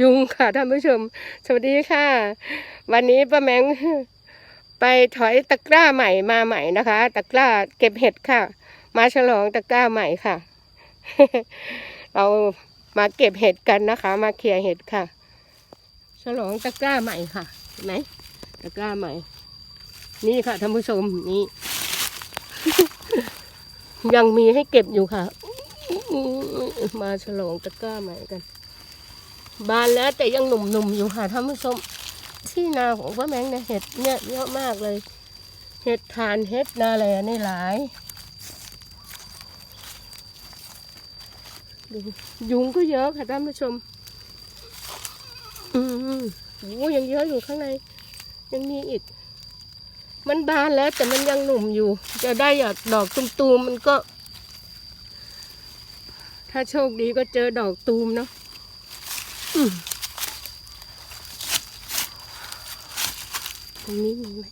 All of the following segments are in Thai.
ยุงค่ะท่านผู้ชม สวัสดีค่ะ วันนี้ป้าแมงไปถอยตะกร้าใหม่มาใหม่นะคะ ตะกร้าเก็บเห็ดค่ะ มาฉลองตะกร้าใหม่ค่ะ เรามาเก็บเห็ดกันนะคะ มาเคลียร์เห็ดค่ะ ฉลองตะกร้าใหม่ค่ะเห็นไหมตะกร้าใหม่ นี่ค่ะท่านผู้ชมนี่ยังมีให้เก็บอยู่ค่ะ มาฉลองตะกร้าใหม่กัน บานแล้วแต่ยังหนุ่มๆอยู่ค่ะท่านผู้ชม ที่นาของป้าแมงเนี่ยเห็ดเนี่ยเยอะมากเลย เห็ดทานเห็ดนาแลนี่หลายดูยุงก็เยอะค่ะท่านผู้ชม อืมโอ้ยังเยอะอยู่ข้างใน ยังมีอีก มันบานแล้วแต่มันยังหนุ่มอยู่ จะได้หยอดดอกตูมๆมันก็ ถ้าโชคดีก็เจอดอกตูมเนาะ ตรงนี้มีไหม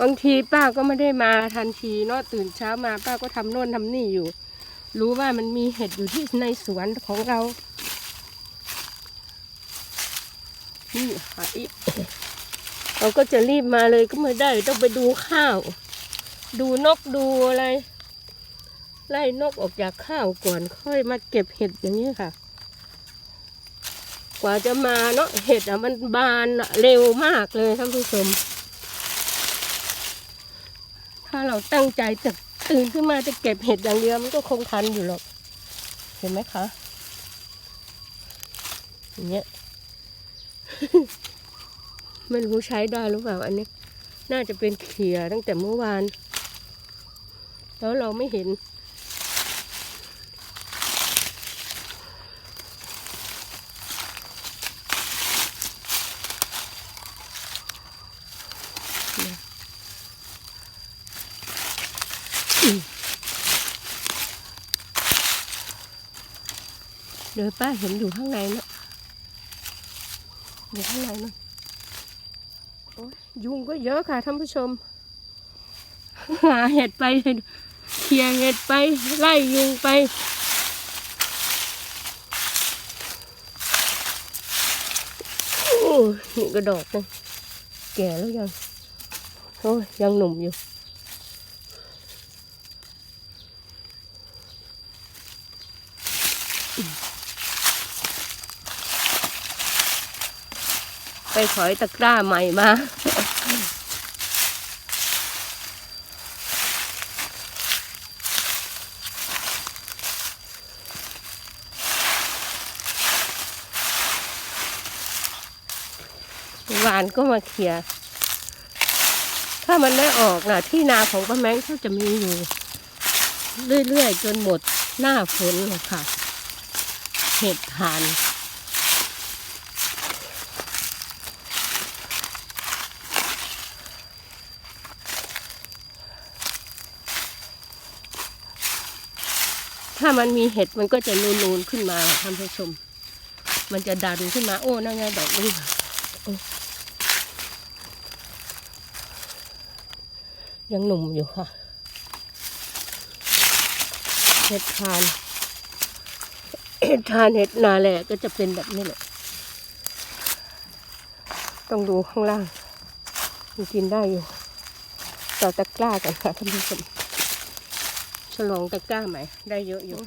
บางทีป้าก็ไม่ได้มาทันทีเนาะตื่นเช้ามาป้าก็ทำโน่นทำนี่อยู่ รู้ว่ามันมีเห็ดอยู่ที่ในสวนของเรา นี่ค่ะอีเราก็จะรีบมาเลยก็ไม่ได้ต้องไปดูข้าว ดูนกดูอะไร ไล่นกออกจากข้าวก่อนค่อยมาเก็บเห็ดอย่างนี้ค่ะ กว่าจะมาเนาะเห็ดอะมันบานเร็วมากเลยท่านผู้ชม ถ้าเราตั้งใจจะตื่นขึ้นมาจะเก็บเห็ดอย่างเดียวมันก็คงทันอยู่หรอก เห็นไหมคะอย่างเงี้ยไม่รู้ใช้ได้หรือเปล่าอันนี้ น่าจะเป็นเขียตั้งแต่เมื่อวาน แล้วเราไม่เห็น เดี๋ยวป้าเห็นอยู่ข้างในนะอยู่ข้างในนะโอ้ยยุงก็เยอะค่ะท่านผู้ชม หาเห็ดไปเคลียเห็ดไป ไล่ยุงไปโอ้ยนี่กระดอกนึงแก่แล้วยังโอ้ยยังหนุ่มอยู่ ไปถอยตะกร้าใหม่มาหวานก็มาเคลียถ้ามันไม่ออกนะที่นาของป้าแมงเขาจะมีอยู่ เรื่อยๆ จนหมดหน้าฝนเลยค่ะ เห็ดทานถ้ามันมีเห็ดมันก็จะนูนๆขึ้นมาท่านผู้ชม มันจะดันขึ้นมา โอ้นั่นไงดอกนี้โอ้ยังหนุ่มอยู่ค่ะเห็ดทาน ทานเห็ดนาแหละก็จะเป็นแบบนี้แหละ ต้องดูข้างล่างมันกินได้อยู่ต่อตะกร้ากันค่ะท่านผู้ชมฉลองตะกร้าใหม่ได้เยอะอยู่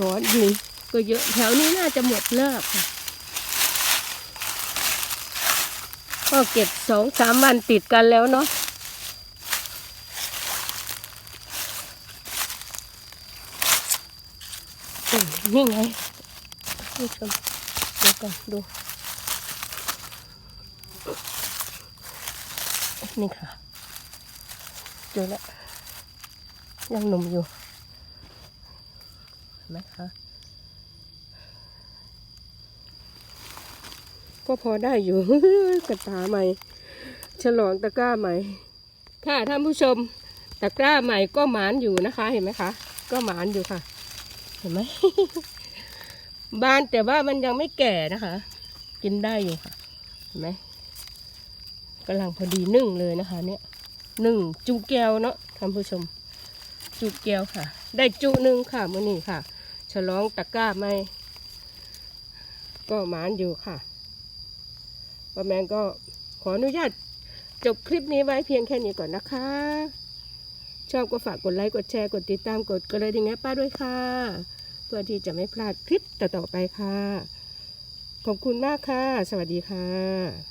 ร้อนดีก็เยอะแถวนี้น่าจะหมดเลิกค่ะก็เก็บสองสามวันติดกันแล้วเนาะอืม นี่ไงผู้ชมเดี๋ยวก่อนดู นี่ค่ะเจอแล้วยังหนุ่มอยู่เห็นไหมคะก็พอได้อยู่กระตาใหม่ ฉลองตะกร้าใหม่ ค่ะท่านผู้ชมตะกร้าใหม่ก็หมานอยู่นะคะเห็นไหมคะ ก็หมานอยู่ค่ะ เห็นไหมบานแต่ว่ามันยังไม่แก่นะคะ กินได้อยู่ค่ะ เห็นไหมกำลังพอดีนึ่งเลยนะคะ เนี่ยหนึ่งจูแก้วเนาะท่านผู้ชม จูแก้วค่ะ ได้จุหนึ่งค่ะมื่อนี้ค่ะ ฉลองตะกร้าไม่ ก็หมานอยู่ค่ะป้าแมงก็ขออนุญาตจบคลิปนี้ไว้เพียงแค่นี้ก่อนนะคะ ชอบก็ฝากกดไลค์ กดแชร์ กดติดตาม กดกระดิ่งให้ป้าด้วยค่ะ เพื่อที่จะไม่พลาดคลิปต่อๆไปค่ะ ขอบคุณมากค่ะ สวัสดีค่ะ